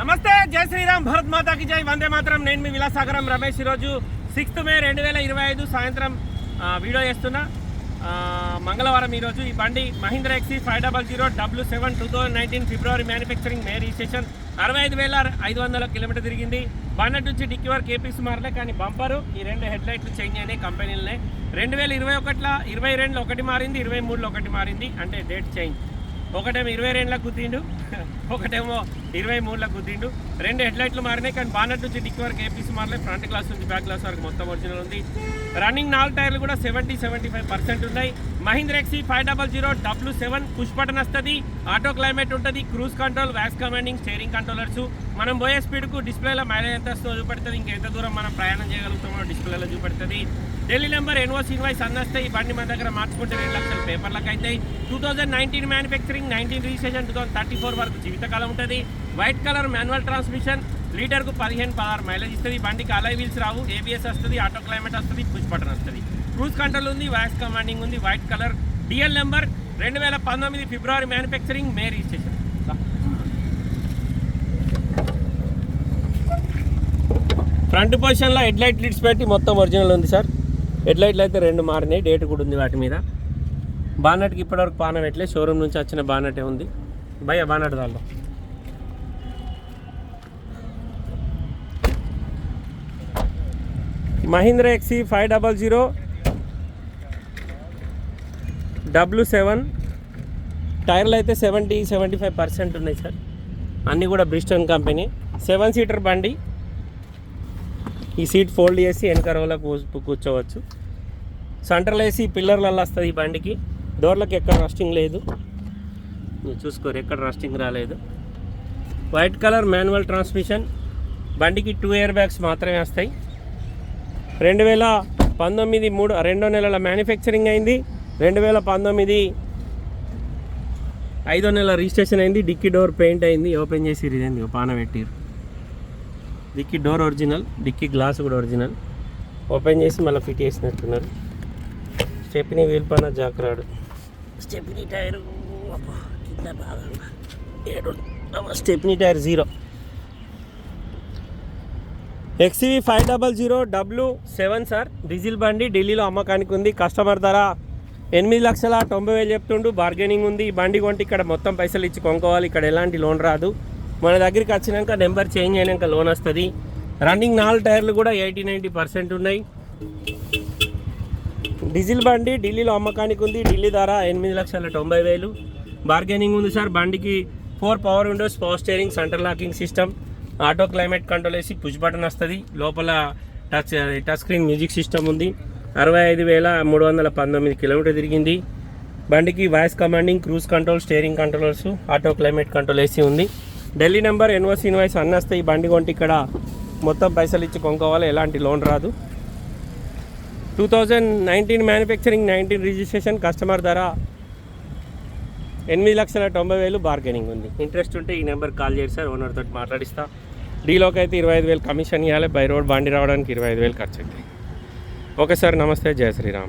నమస్తే జై శ్రీరామ్ భరత్ మాతాకి జై. వందే మాత్రం. నేను మీ విలాసాగరం రమేష్. ఈరోజు సిక్స్త్ మే రెండు వేల ఇరవై ఐదు సాయంత్రం వీడియో చేస్తున్నా. మంగళవారం ఈరోజు ఈ బండి Mahindra XUV five double zero W seven two thousand nineteen February manufacturing May registration అరవై ఐదు వేల ఐదు వందల కిలోమీటర్ తిరిగింది. బాన్నట్ నుంచి డిక్కి వరకు ఏపీస్ మారలే కానీ బంపరు ఈ రెండు హెడ్ లైట్లు చేంజ్ అయినాయి కంపెనీలనే. రెండు వేల ఇరవై ఒకటిలో ఇరవై రెండులో ఒకటి మారింది ఇరవై మూడులో ఒకటి మారింది అంటే డేట్ చేంజ్ ఒకటేమో ఇరవై రెండులో కుదిండు ఒకటేమో ఇరవై మూడులకు గుద్దిండు. రెండు హెడ్ లైట్లు మారినాయి కానీ బానట్ నుంచి డిక్కి వరకు ఏపీసీ మారలేదు. ఫ్రంట్ గ్లాస్ నుంచి బ్యాక్ గ్లాస్ వరకు మొత్తం ఒరిజినల్ ఉంది. రన్నింగ్ నాలుగు టైర్లు కూడా సెవెంటీ సెవెంటీ ఫైవ్ పర్సెంట్ ఉన్నాయి. Mahindra XUV five double zero W seven push button వస్తుంది ఆటో క్లైమేట్ ఉంటుంది cruise control voice commanding steering controllers మనం పోయే స్పీడ్కు డిస్ప్లేలో మైలేజ్ ఎంత వస్తుందో చూపెడుతుంది. ఇంకా ఎంత దూరం మనం ప్రయాణం చేయగలుగుతామో డిస్ప్లేలో చూపెడుతుంది. ఢిల్లీ నెంబర్ ఎన్ఓసి ఇన్వాయిస్ అన్నస్తే ఈ బండి మన దగ్గర మార్చుకుంటే రెండు లక్షల పేపర్లకు అయితే two thousand nineteen manufacturing nineteen registration two thousand thirty four వరకు జీవితకాలం ఉంటుంది. వైట్ కలర్ మాన్యువల్ ట్రాన్స్మిషన్ లీటర్కు పదిహేను పదహారు మైలేజ్ ఇస్తుంది. బండికి అలై వీల్స్ రావు. ఏబిఎస్ వస్తుంది ఆటో క్లైమేట్ వస్తుంది పుష్ బటన్ వస్తుంది. క్రూజ్ కంట్రోల్ ఉంది వాయిస్ కమాండింగ్ ఉంది వైట్ కలర్ డిఎల్ నెంబర్ రెండు వేల పంతొమ్మిది February manufacturing May registration front పొజిషన్లో హెడ్ లైట్ లిడ్స్ పెట్టి మొత్తం ఒరిజినల్ ఉంది సార్. హెడ్ లైట్లు అయితే రెండు మారినాయి డేట్ కూడా ఉంది వాటి మీద. బానట్కి ఇప్పటివరకు పాన ఎట్లే? షోరూమ్ నుంచి వచ్చిన బానటే ఉంది. భయ బానట్ దానిలో. Mahindra XUV five double zero W seven టైర్లు అయితే సెవెంటీ సెవెంటీ ఫైవ్ పర్సెంట్ ఉన్నాయి సార్. అన్నీ కూడా బ్రిస్టన్ కంపెనీ సెవెన్ సీటర్ బండి. ఈ సీట్ ఫోల్డ్ చేసి వెనక రోలో కూర్చోవచ్చు. సెంట్రల్ ఏసీ పిల్లర్లలో వస్తుంది ఈ బండికి. డోర్లకు ఎక్కడ రస్టింగ్ లేదు. మీరు చూసుకోరు ఎక్కడ రస్టింగ్ రాలేదు. వైట్ కలర్ మాన్యువల్ ట్రాన్స్మిషన్ బండికి టూ ఇయర్ బ్యాగ్స్ మాత్రమే వస్తాయి. రెండు వేల పంతొమ్మిది మూడు రెండో నెలల మ్యానుఫ్యాక్చరింగ్ అయింది. రెండు వేల పంతొమ్మిది ఐదో నెల రిజిస్ట్రేషన్ అయింది. డిక్కీ డోర్ పెయింట్ అయింది. ఓపెన్ చేసి ఇదేంది పాన పెట్టిరు. Dickey door original dickey glass కూడా ఒరిజినల్. ఓపెన్ చేసి మళ్ళీ ఫిట్ చేసినట్టున్నారు. స్టెప్ని వీల్ పైన జాకరాడు టైర్ కింద బాగా ఏడు stepney tyre zero. XUV five double zero W seven sir diesel బండి ఢిల్లీలో అమ్మకానికి ఉంది. కస్టమర్ ధర ఎనిమిది లక్షల తొంభై వేలు చెప్తుండు. బార్గెనింగ్ ఉంది. ఈ బండి కొంటే ఇక్కడ మొత్తం పైసలు ఇచ్చి కొనుక్కోవాలి. ఇక్కడ ఎలాంటి లోన్ రాదు. మన దగ్గరికి వచ్చినాక నెంబర్ చేంజ్ అయినాక లోన్ వస్తుంది. రన్నింగ్ నాలుగు టైర్లు కూడా ఎయిటీ నైంటీ పర్సెంట్ ఉన్నాయి. డీజిల్ బండి ఢిల్లీలో అమ్మకానికి ఉంది. ఢిల్లీ ధర ఎనిమిది లక్షల తొంభై వేలు. బార్గెనింగ్ ఉంది సార్ బండికి four power windows power steering centre locking system auto climate control వేసి పుష్ బటన్ వస్తుంది. లోపల touch touch screen music system ఉంది. అరవై ఐదు వేల మూడు వందల పంతొమ్మిది కిలోమీటర్ తిరిగింది. బండికి voice commanding cruise control steering controllers auto climate control AC ఉంది. ఢిల్లీ నెంబర్ ఎన్వర్స్ ఇన్వాయిస్ అన్నీ వస్తాయి ఈ బండి కొంటే ఇక్కడ మొత్తం పైసలు ఇచ్చి కొనుక్కోవాలి. ఎలాంటి లోన్ రాదు. Two thousand nineteen manufacturing nineteen registration customer ధర ఎనిమిది లక్షల తొంభై వేలు బార్గెనింగ్ ఉంది. ఇంట్రెస్ట్ ఉంటే ఈ నెంబర్ కాల్ చేసి సార్ ఓనర్ తోటి మాట్లాడిస్తా. డీలోకి అయితే ఇరవై ఐదు వేలు కమిషన్ ఇవ్వాలి బై రోడ్ బండి రావడానికి ఇరవై ఐదు వేలు ఖర్చు అవుతాయి ఓకే సార్ నమస్తే జయ శ్రీరామ్.